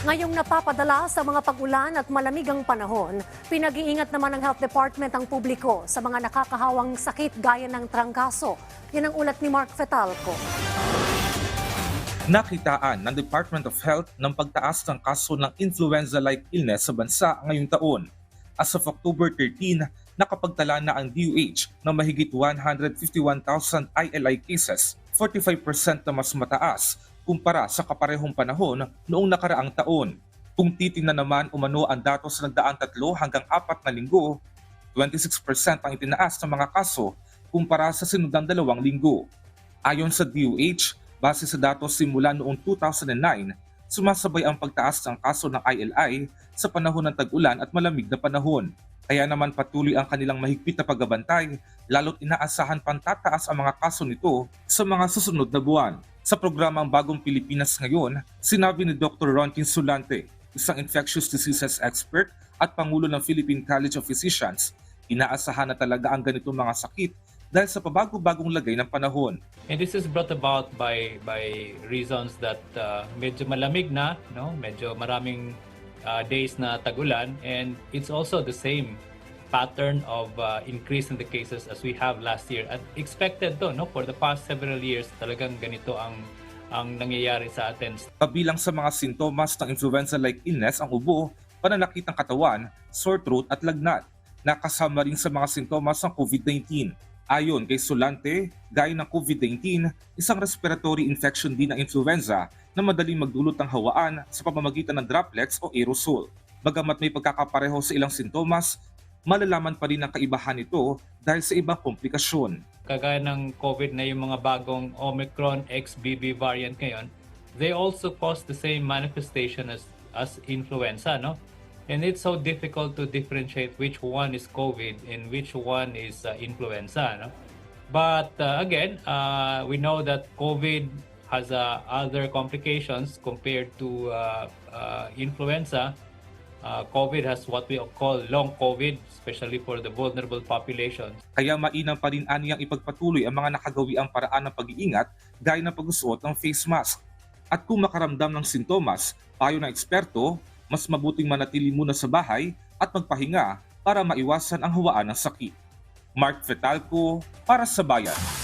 Ngayong napapadala sa mga pag-ulan at malamigang panahon, pinag-iingat naman ng Health Department ang publiko sa mga nakakahawang sakit gaya ng trangkaso. Yan ang ulat ni Mark Fetalco. Nakitaan ng Department of Health ng pagtaas ng kaso ng influenza-like illness sa bansa ngayong taon. As of October 13, nakapagtala na ang DOH ng mahigit 151,000 ILI cases, 45% na mas mataas kumpara sa kaparehong panahon noong nakaraang taon. Kung titingnan naman umano ang datos sa nagdaang tatlo hanggang apat na linggo, 26% ang itinaas ng mga kaso kumpara sa sinundang dalawang linggo. Ayon sa DOH, base sa datos simula noong 2009, sumasabay ang pagtaas ng kaso ng ILI sa panahon ng tag-ulan at malamig na panahon. Kaya naman patuloy ang kanilang mahigpit na pagbabantay, lalo't inaasahan pang tataas ang mga kaso nito sa mga susunod na buwan. Sa programang Bagong Pilipinas ngayon, sinabi ni Dr. Ronkin Sulante, isang infectious diseases expert at Pangulo ng Philippine College of Physicians, inaasahan na talaga ang ganitong mga sakit dahil sa pabago-bagong lagay ng panahon. And this is brought about by by reasons that uh, medyo malamig na, no? Medyo maraming uh, days na tagulan and it's also the same pattern of uh, increase in the cases as we have last year. At expected to, no? For the past several years, talagang ganito ang ang nangyayari sa atin. Kabilang sa mga sintomas ng influenza-like illness ang ubo, pananakit ng katawan, sore throat at lagnat. Nakasama rin sa mga sintomas ng COVID-19. Ayon kay Solante, gaya ng COVID-19, isang respiratory infection din ng influenza na madaling magdulot ng hawaan sa pamamagitan ng droplets o aerosol. Bagamat may pagkakapareho sa ilang sintomas, malalaman pa rin ang kaibahan nito dahil sa ibang komplikasyon. Kagaya ng COVID na yung mga bagong Omicron XBB variant ngayon, they also cause the same manifestation as as influenza, no? And it's so difficult to differentiate which one is COVID and which one is uh, influenza, no? But uh, again, uh, we know that COVID has uh, other complications compared to uh, uh, influenza. Uh, COVID has what we call long COVID, especially for the vulnerable populations. Kaya mainam pa rin aniyang ipagpatuloy ang mga nakagawi ang paraan ng pag-iingat gaya ng pagsusuot ng face mask. At kung makaramdam ng sintomas, payo ng eksperto, mas mabuting manatili muna sa bahay at magpahinga para maiwasan ang hawaan ng sakit. Mark Fetalco para sa Bayan.